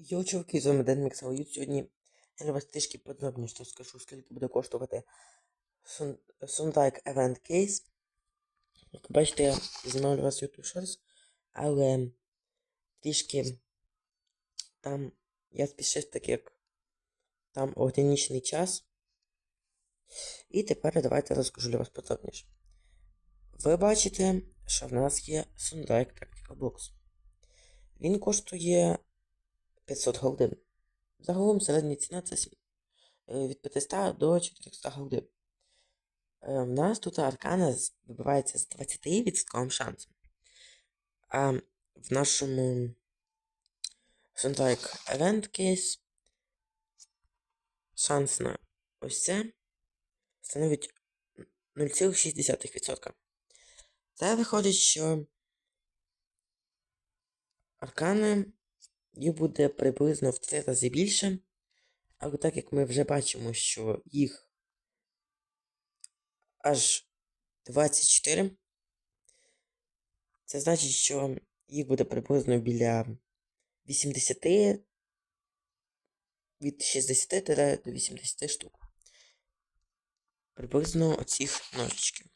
Йоу, чуваки, з вами Ден Міксауют. Сьогодні я вас трішки подробніше скажу, скільки буде коштувати Sun- Event Case. Як бачите, я знімав вас YouTube Shorts, але трішки там я спішив, так як там ограничений час. І тепер давайте розкажу для вас подробніше. Ви бачите, що в нас є Sundike Tactical Box. Він коштує 500 голдин. Загалом середня ціна це е, від 500 до 400 голдин. Е, В нас тут аркана вибивається з 20% шансом. А в нашому Sunstrike Event Case шанс на ось це становить 0,6%. Це виходить, що аркани їх буде приблизно в 3 рази більше. Але так як ми вже бачимо, що їх аж 24, це значить, що їх буде приблизно біля 80 від 60 до 80 штук. Приблизно оцих ножичків.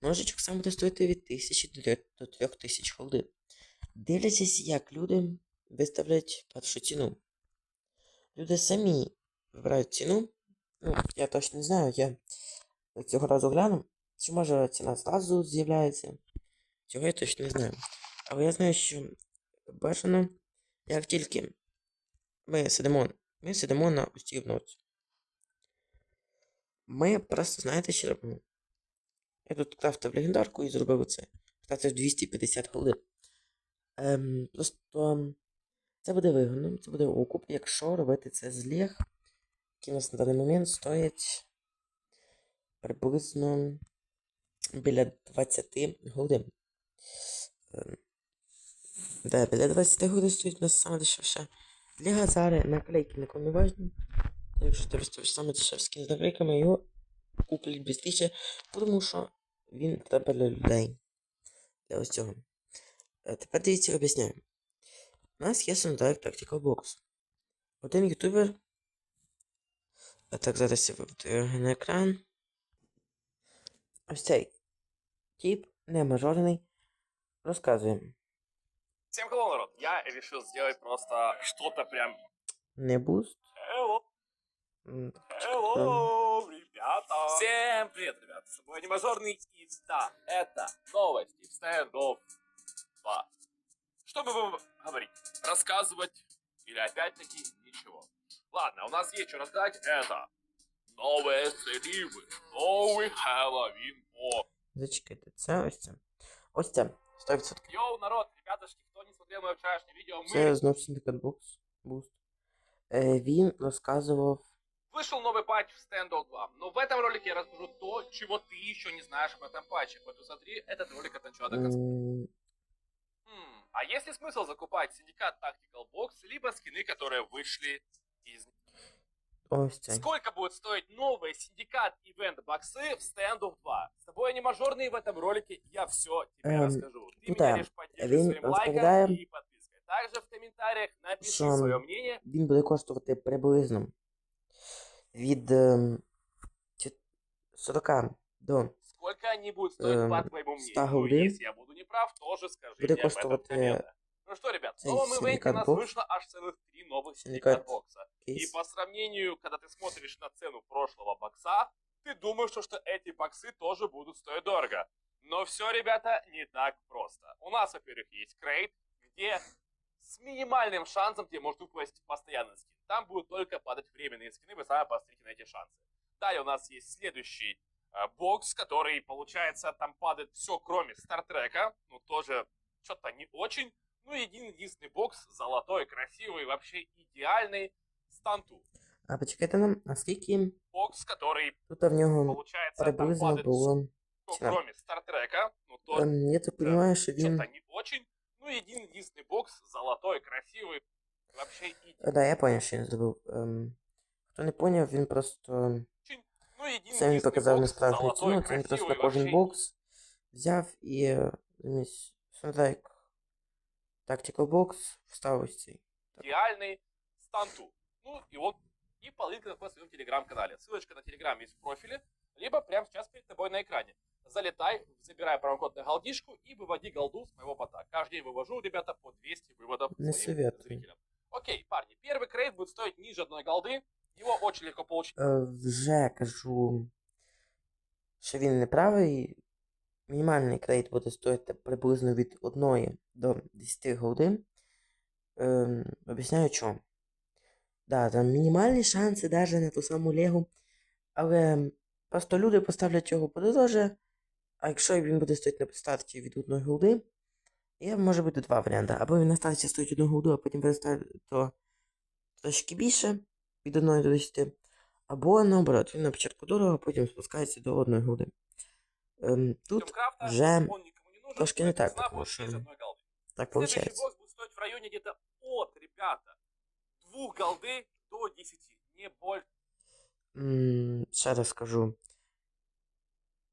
Ножичок сам буде стоїти від 1000 до 3 до 3000 холди. Дивлячись, як люди виставлять першу ціну. Люди самі вибирають ціну. Ну, я точно не знаю, я цього разу гляну. Чи може ціна зразу з'являється? Цього я точно не знаю. Але я знаю, що бажано, як тільки ми сидимо, ми сидимо на ось цій кнопці. Ми просто знаєте, що робимо? Я тут крафтив легендарку і зробив це. Крафтив 250 голин. Ем, просто це буде вигодно, це буде окуп, якщо робити це з лег, які у нас на даний момент стоять приблизно біля 20 годин. Ем, Да, біля 20 годин стоїть у нас саме дешевше. Для Газари наклейки нікому не важні. Якщо ти виставиш саме дешевий скін з наклейками, його куплять швидше, тому що він треба для людей. Для ось цього. Е, Тепер дивіться, об'ясняю. У нас є Sundirect Tactical Box. Один ютубер. А так, зараз я виведу його на екран. Ось цей тип, не мажорний, розказує. Всем hello, народ! Я решил сделать просто что-то прям... Не буст. Hello, hello, ребята! Всем привет, ребята! С тобой Анимажорный и да, это новости стендов 2. Что мы будем говорить? Рассказывать или опять-таки ничего? Ладно, у нас есть что рассказать. Это новые стримы, новый Хэллоуин по Зачекайте, це ось це. Ось це. 100%. Йоу, народ, ребятушки, кто не смотрел мое вчерашнее видео, мы Це знов Syndicate Box. Буст. Е, він розказував. Вышел новый патч в Standout 2, но в этом ролике я расскажу то, чего ты еще не знаешь об этом патче. Поэтому смотри этот ролик от начала до конца. м, Хм, а есть ли смысл закупать Syndicate Tactical Box, либо скины, которые вышли из... Ось це. Сколько будет стоить новые Syndicate Event боксы в Standout 2? С тобой анимажорный в этом ролике, я все тебе Эм, расскажу. Ты тут, меня а, лишь поддержи він своим розповідає, лайком и подпиской. Также в комментариях напиши що свое мнение. Він буде коштувати приблизно від ем, чет- 40 до Сколько они будут стоить, Эм, по твоему 100 мнению? Ну, если я буду неправ, тоже скажи мне об этом комментах. Ну что, ребят, в новом ивенте нас вышло аж целых три новых Синдикат синдикат бокса. И по сравнению, когда ты смотришь на цену прошлого бокса, ты думаешь, что, что эти боксы тоже будут стоить дорого. Но все, ребята, не так просто. У нас, во-первых, есть крейт, где с минимальным шансом тебе может выпасть постоянный скин. Там будут только падать временные скины, вы сами посмотрите на эти шансы. Далее у нас есть следующий э, бокс, который, получается, там падает все, кроме стартрека. Ну, тоже что-то не очень. Ну, един единственный бокс, золотой, красивый, вообще идеальный, станту. А почекайте нам, а скільки Бокс, который, тут в нього получается, там приблизно падает було. все, ціна? кроме стартрека. Ну, тоже Ем, я так розумію, що він. что-то не очень. Ну, един единственный бокс, золотой, красивый, вообще идеальный. Е, Да, я поняв, що він зробив. Ем, хто не поняв, він просто. Ну, един Це він единственный показав бокс, насправжню золотой, ціну, це він просто красивый, кожен вообще бокс взяв і е, замість Sunstrike Tactical Box вставив ось цей. идеальный станту. Ну, и он и по линку находится в своем телеграм-канале. Ссылочка на телеграм есть в профиле, либо прямо сейчас перед тобой на экране. Залетай, забирай промокод на голдишку и выводи голду с моего бота. Каждый день вывожу, ребята, по 200 выводов Не своим советую. зрителям. Окей, парни, первый крейд будет стоить ниже одной голды. Его очень легко получить. Вже кажу, що він не правий. Мінімальний крейт буде стоїти приблизно від 1 до 10 годин. Ем, об'ясняю чому. Да, там мінімальні шанси навіть на ту саму Легу. Але просто люди поставлять його подороже. А якщо він буде стоїти на старті від 1 голди, є може бути два варіанти. Або він на старті стоїть 1 голду, а потім перестає то трошки більше від 1 до 10. Або наоборот, він на початку дорого, а потім спускається до 1 голди. Ем, тут Крафта, вже он никому не нужен, трошки не поэтому так, цена потому будет что ниже одной голды. так Следующий виходить. бокс будет стоить в районе где-то от, ребята, двух голды до 10, не больше. М, Ще раз скажу.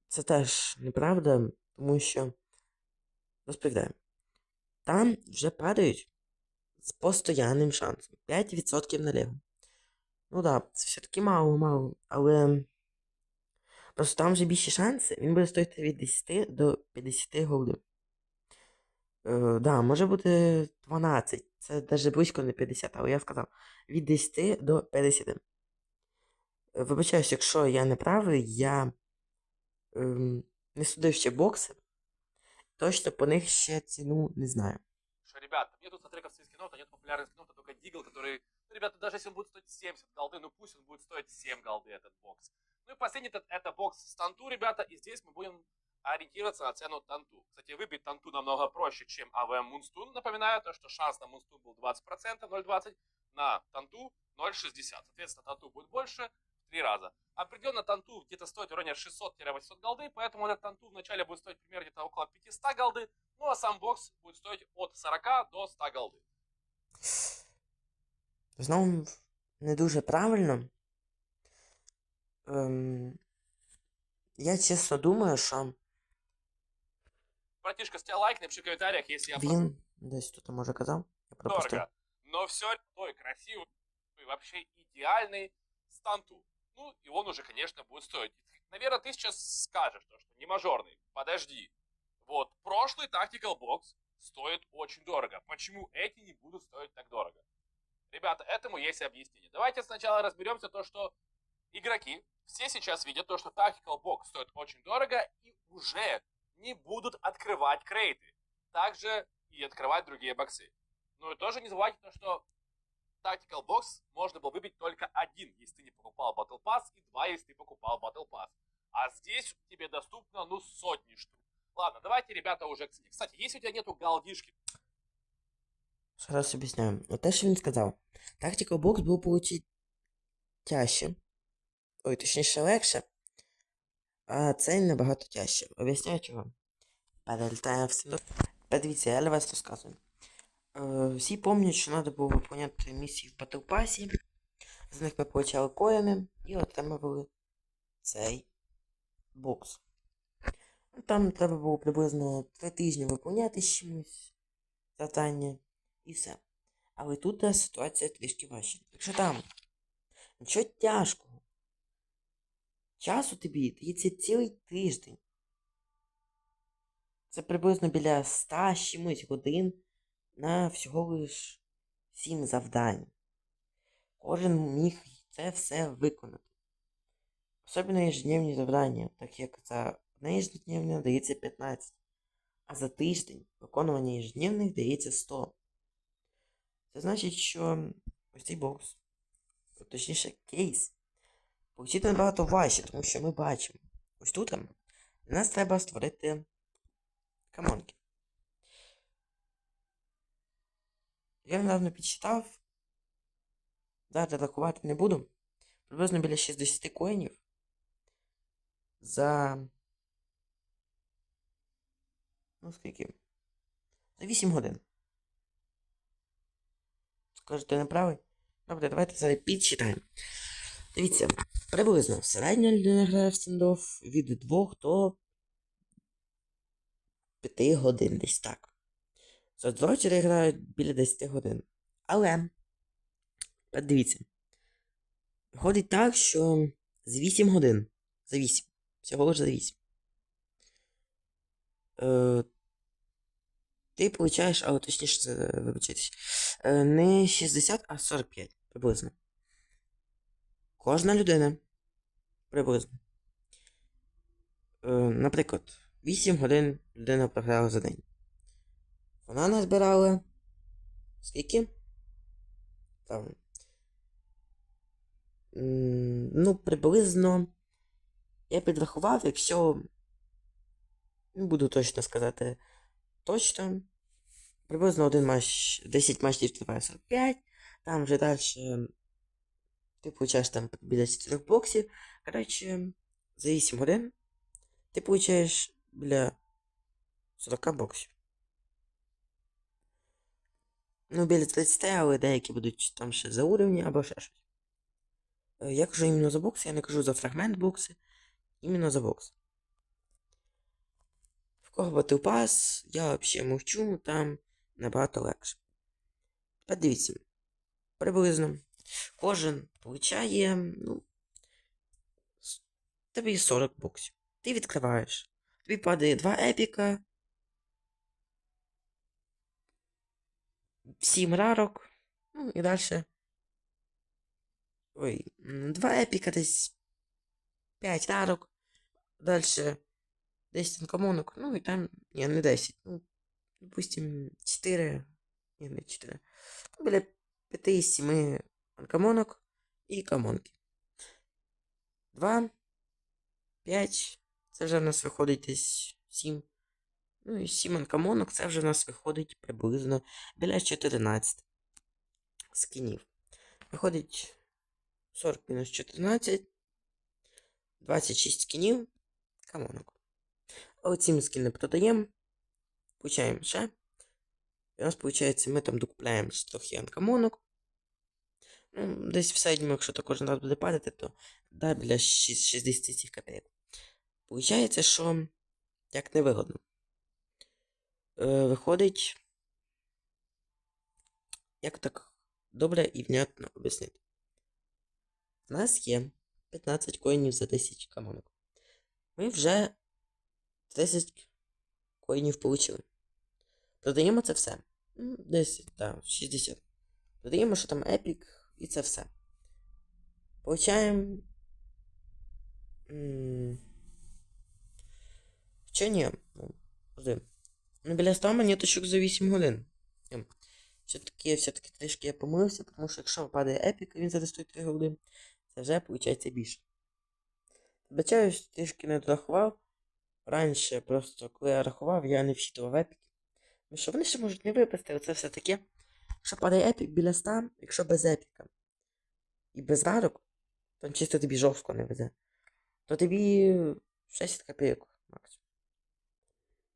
Це теж неправда, тому що розповідаю. Там вже падають з постоянним шансом. 5% наліво. Ну так, да, це все-таки мало-мало, але просто там вже більші шанси. Він буде стоїти від 10 до 50 голдів. Е, да, може бути 12. Це навіть близько не 50, але я сказав від 10 до 50. Е, Вибачаюсь, якщо я не правий, я ем, не судив ще бокси. Точно по них ще ціну не знаю. Что, ребята, мне тут смотри как скинов, нет популярных скинов, а только Дигл, который, ребята, даже если он будет стоить 70 голды, ну пусть он будет стоить 7 голды этот бокс. Ну и последний это, это бокс с Танту, ребята, и здесь мы будем ориентироваться на цену Танту. Кстати, выбить Танту намного проще, чем АВМ Мунстун. Напоминаю, то, что шанс на Мунстун был 20%, 0,20, на Танту 0,60. Соответственно, Танту будет больше в три раза. Определенно Танту где-то стоит в районе 600-800 голды, поэтому этот Танту вначале будет стоить примерно где-то около 500 голды, ну а сам бокс будет стоить от 40 до 100 голды. Знову не дуже правильно. Ем, я чесно думаю, що Братишка, ставь лайк, напиши в комментариях, если я він десь тут може казав. Я пропустив. дорого. Но все той красивый вообще идеальный станту. Ну, и он уже, конечно, будет стоить. Наверное, ты сейчас скажешь, то, что не мажорный. Подожди. Вот, прошлый Tactical Box стоит очень дорого. Почему эти не будут стоить так дорого? Ребята, этому есть объяснение. Давайте сначала разберемся то, что игроки все сейчас видят то, что Tactical Box стоит очень дорого и уже не будут открывать крейты. Также и открывать другие боксы. Ну и тоже не забывайте то, что Tactical Box можно было выбить только один, если ты не покупал Battle Pass, и два, если ты покупал Battle Pass. А здесь тебе доступно, ну, сотни штук. Ладно, давайте, ребята, уже к цене. Кстати, если у тебя нету галдишки, Ще об'ясняю. Те, що він сказав. Tactical Box був получити тяжче. Ой, точніше легше. А цей набагато тяжче. Об'ясняю чого. Перелітає до. Подивіться, я для вас розказую. Е, всі пам'ятають, що треба було виконувати місії в Battle. З них ми получали коїни і отримували цей бокс. Там треба було приблизно 3 тижні виконувати чимось завдання і все. Але тут е, ситуація трішки важча. Якщо там нічого тяжкого, часу тобі дається цілий тиждень. Це приблизно біля 100 з чимось годин на всього лиш 7 завдань. Кожен міг це все виконати. Особливо ежедневні завдання, так як за одне ежедневне дається 15, а за тиждень виконування ежедневних дається 100. Це значить, що ось цей бокс, точніше кейс, получити набагато важче, тому що ми бачимо. Ось тут для нас треба створити камонки. Я недавно підсчитав. Дати рахувати не буду. Приблизно біля 60 коїнів за. Ну, скільки? За 8 годин. Скажете, не правий? Добре, давайте зараз підсчитаємо. Дивіться, приблизно середня людина грає в стендофф від 2 до 5 годин десь так. Соцвочери грають біля 10 годин. Але дивіться. Виходить так, що з 8 годин. За 8. Всього лише за 8. Е, ти получаєш, але точніше, це, вибачайтесь, е, не 60, а 45 приблизно. Кожна людина. Приблизно. Е, наприклад, 8 годин людина програла за день. Вона назбирала. Скільки? Там. Ну, приблизно. Я підрахував, якщо. Не буду точно сказати. Точно. Приблизно один матч, 10 матчів триває 45. Там вже далі. Ти получаєш там біля 4 боксів. Коротше, за 8 годин ти получаєш біля 40 боксів. Ну, біля 30, але деякі будуть там ще за уровні або ще щось. Е, Я кажу іменно за бокси, я не кажу за фрагмент бокси, іменно за бокс. В кого батл пас, я взагалі мовчу, там набагато легше. Дивіться. Приблизно. Кожен получає, ну, тобі 40 боксів. Ти відкриваєш. Тобі падає 2 епіка. 7 рарок. Ну і далі. Ой, 2 епіка десь 5 рарок. Далі 10 анкомонок. Ну і там. Ні, не 10. Ну, допустим, 4. Ні, не 4. Ну, біля 5-7 анкомонок і камонки. 2. 5. Це вже в нас виходить десь 7. Ну і 7 анкомонок, це вже в нас виходить приблизно біля 14 скінів. Виходить 40 мінус 14. 26 скінів. Камонок. Оці ми скіни продаємо. Получаємо ще. І у нас виходить, ми там докупляємо ще трохи анкомонок. Ну, десь в середньому, якщо то кожен буде падати, то да, біля шість- 60 цих копійок. Получається, що як невигодно. Е, виходить, як так добре і внятно об'яснити. У нас є 15 коїнів за 10 камонок. Ми вже 10 коїнів получили. Продаємо це все. Десь, так, 60. Додаємо, що там епік, і це все. Получаємо. Чи ні? Ну. Ну, біля 100 монеточок за 8 годин. Ем, Все-таки, все-таки трішки я помилився, тому що якщо випадає епік, він зараз стоїть 3 години, це вже виходить більше. Вибачаюсь, трішки не дорахував. Раніше просто, коли я рахував, я не вчитував епіки. Ну що вони ще можуть не випасти, оце все таке. Якщо падає епік біля 100, якщо без епіка і без рарок, там чисто тобі жорстко не везе, то тобі 60 копійок максимум.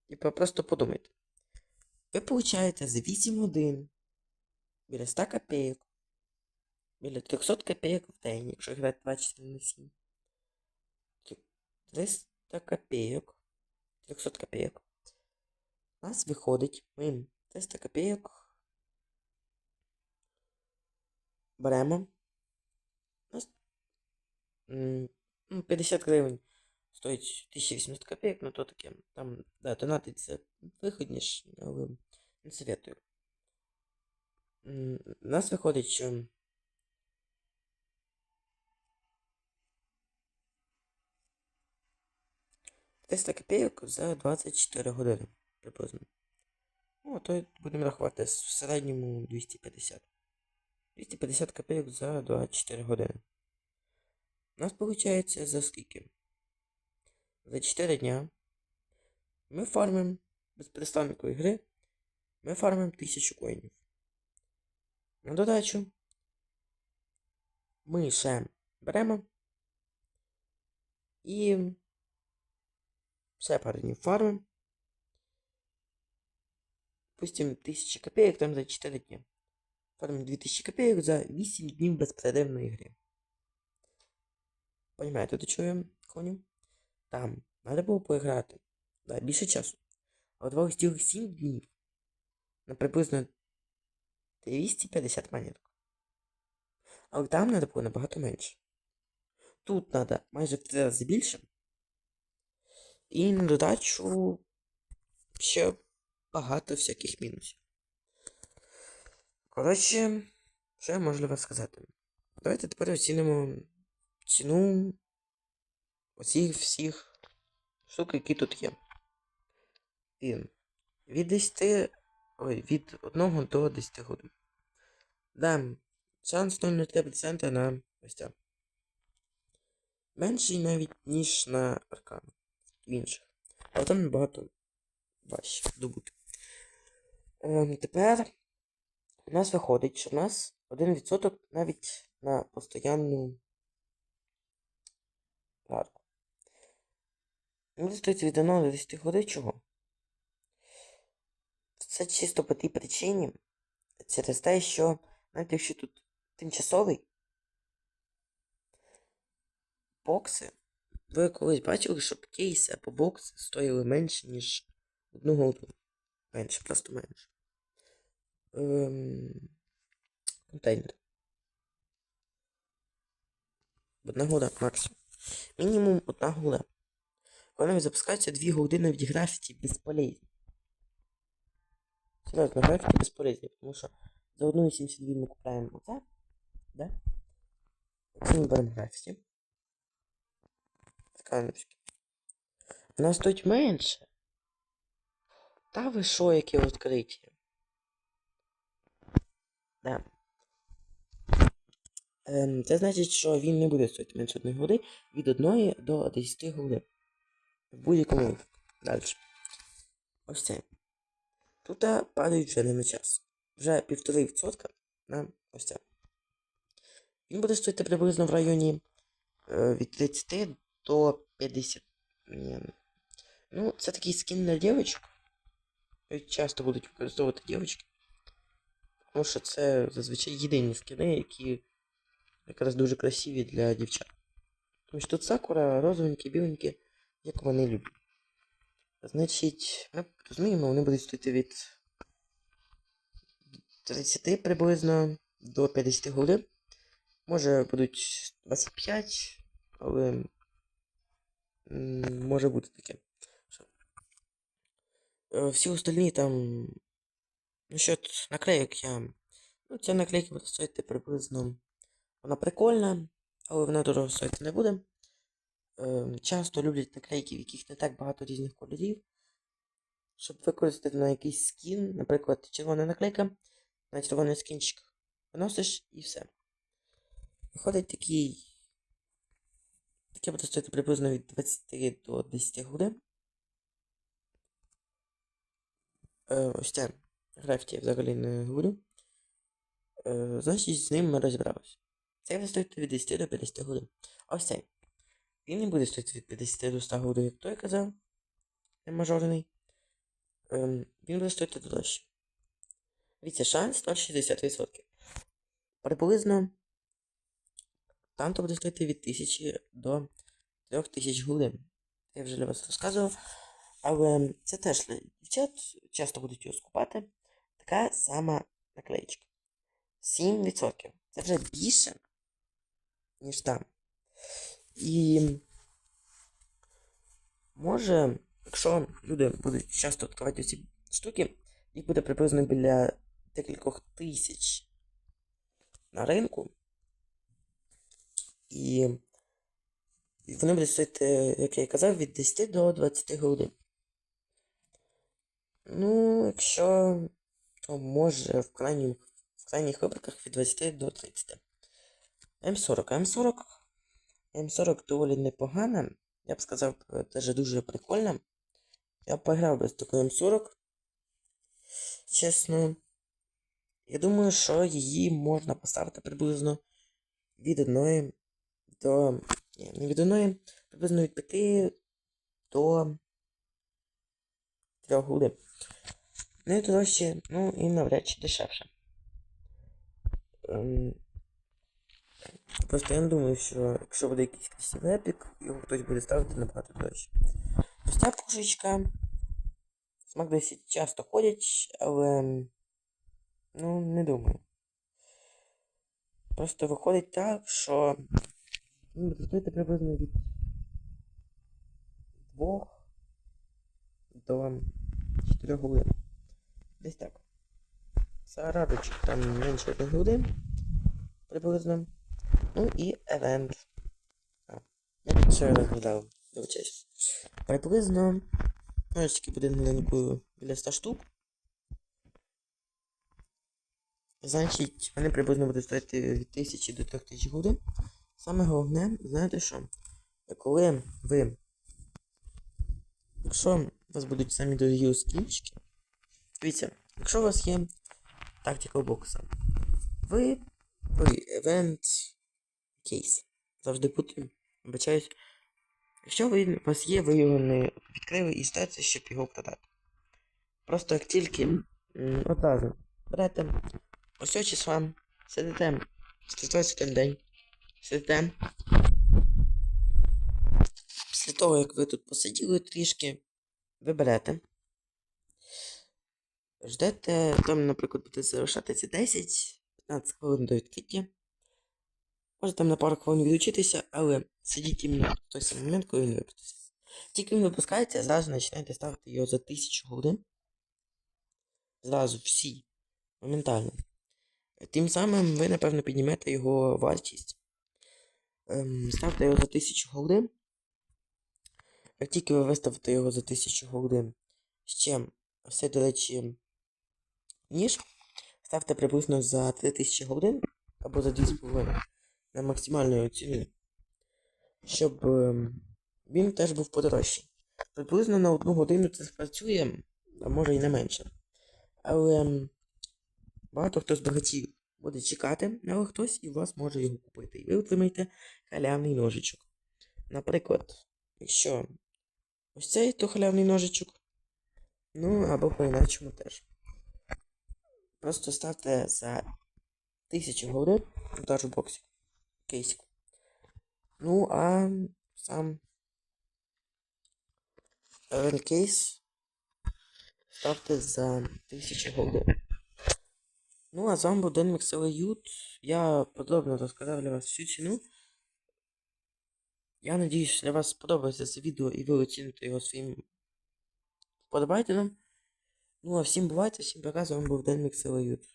Типа просто подумайте. Ви получаєте за 8 годин біля 100 копійок, біля 300 копійок в день, якщо грати 24 на 7. 300 копійок. 300 копійок. У нас виходить, ми 300 копійок беремо. У нас м, ну, 50 гривень стоїть 1800 копійок, ну то таке. Там, да, донатить це виходніше, але не советую. У нас виходить, що 300 копійок за 24 години приблизно. Ну, то будемо рахувати в середньому 250. 250 копійок за 24 години. У нас виходить за скільки? За 4 дня ми фармимо без перестанку ігри. Ми фармимо 1000 коїнів. На додачу ми ще беремо і все пару днів фармимо. Пустим 1000 копеек там за 4 дня. Фармим 2000 копеек за 8 днів безперервної гри. Понимаєте, до чого я клоню? Там треба було поіграти. Да, більше часу. А от вас цілих 7 днів. На приблизно 250 монеток. Але там треба було набагато менше. Тут треба майже в три рази більше. І на додачу ще багато всяких мінусів. Коротше, що я вас сказати? Давайте тепер оцінимо ціну оцих всіх штук, які тут є. Він від 10, ой, від 1 до 10 годин. Да, шанс 0,3% на ось це. Менший навіть, ніж на аркану в інших. Але там набагато важче добути. Ем, тепер у нас виходить, що в нас 1% навіть на постоянну платку. Мені стоїть від 1 до 10 годин чого? Це чисто по тій причині, через те, що навіть якщо тут тимчасовий бокси, ви колись бачили, щоб кейси або бокси стоїли менше, ніж одну голду. Менше, просто менше. Ем... Контейнер. Одна голда максимум. Мінімум одна голда. Коли запускається дві години від графіті безполезні. Серйозно, графіті безполезні, тому що за 1,72 ми купляємо оце, да? Якщо ми беремо графіті. Сканочки. Вона стоїть менше. Та ви що, яке відкриття? Да. Ем, це значить, що він не буде стоїти менше одної годи від 1 до 10 годин. В будь-якому. Далі. Ось це. Тут падають вже не на час. Вже 1,5% на ось це. Він буде стоїти приблизно в районі е, від 30 до 50. Ні. Ну, це такий скін для дівчинок. Їх Часто будуть використовувати дівчатки. Тому що це зазвичай єдині скини, які якраз дуже красиві для дівчат. Тому що тут сакура, розовенькі, біленькі, як вони люблять. Значить, ми розуміємо, вони будуть стоїти від 30 приблизно до 50 годин. Може будуть 25, але може бути таке. Е, Всі остальні там. Насчет наклеїк я. Ну, ця наклейка буде стоїти приблизно. Вона прикольна, але вона дорого стоїти не буде. Е, Часто люблять наклейки, в яких не так багато різних кольорів. Щоб використати на якийсь скін, наприклад, червона наклейка, на червоний скінчик виносиш і все. Виходить такий. Таке буде стоїти приблизно від 20 до 10 годин. Е, ось це графіті я взагалі не говорю. Е, значить, з ним ми розібралися. Це буде стоїти від 10 до 50 годин. Ось цей. Він не буде стоїти від 50 до 100 годин, як той казав. Мажорний. Ем, він буде стоїти дорожче. Дивіться, шанс 0,60%. Приблизно там то буде стоїти від 1000 до 3000 годин. Я вже для вас розказував. Але це теж дівчат часто будуть його скупати. Така сама наклеєчка. 7%. Це вже більше, ніж там. І може, якщо люди будуть часто відкривати ці штуки, їх буде приблизно біля декількох тисяч на ринку. І і вони будуть стоїти, як я і казав, від 10 до 20 годин. Ну, якщо, то може в, крайнім, в крайніх випадках від 20 до 30. М40. М40. М40 доволі непогана. Я б сказав, теж дуже прикольна. Я пограв би з такою М40. Чесно. Я думаю, що її можна поставити приблизно від 1 до. Ні, не від 1, приблизно від 5 до 3 годин. Найдорожче, ну і навряд чи дешевше. Просто я не думаю, що якщо буде якийсь красивий епік, його хтось буде ставити набагато дорожче. Ця пушечка. Смак 10 часто ходять, але. Ну, не думаю. Просто виходить так, що буде стоїти приблизно від 2 до 4 годин. Десь так. Зарадочок там менше 1 годин приблизно. Ну і евент. Я ще додав, вибачаюсь. Приблизно. Ну, тільки буде біля 100 штук. Значить, вони приблизно будуть стоїти від 1000 до 3000 годин. Саме головне, знаєте що? Коли ви. Якщо у вас будуть самі дорогі скінчики, дивіться, якщо у вас є тактика бокса, ви event кейс. Завжди путаю. Вибачаюсь. Якщо ви, у вас є, ви його не відкрили і стається, щоб його продати. Просто як тільки одразу берете ось цього числа, сидите 121 день, сидите. Після того, як ви тут посиділи трішки, ви берете. Ждете, там, наприклад, буде залишатися 10-15 хвилин до відкриття. Може там на пару хвилин відучитися, але сидіть іменно в той самий момент, коли він випуститься. Тільки він випускається, зразу починаєте ставити його за 1000 годин. Зразу всі. Моментально. Тим самим ви, напевно, піднімете його вартість. Ем, ставте його за 1000 годин. Як тільки ви виставите його за 1000 годин, ще все, до речі, ніж, ставте приблизно за 3000 годин або за 2,5 на максимальну ціну, щоб ем, він теж був подорожчий. Приблизно на одну годину це спрацює, а може і не менше. Але ем, багато хто з багатів буде чекати, але хтось і у вас може його купити. І ви отримаєте халявний ножичок. Наприклад, якщо ось цей то халявний ножичок, ну або по-іначому теж. Просто ставте за 1000 годин в боксі кейсику. Ну, а сам кейс ставте за 1000 голден. Ну, а з вами був. Я подробно розказав для вас всю ціну. Я надіюсь, для вас сподобається це відео і ви оціните його своїм вподобайтеном. Ну, а всім бувайте, всім пока, з вами був Денмік Ют.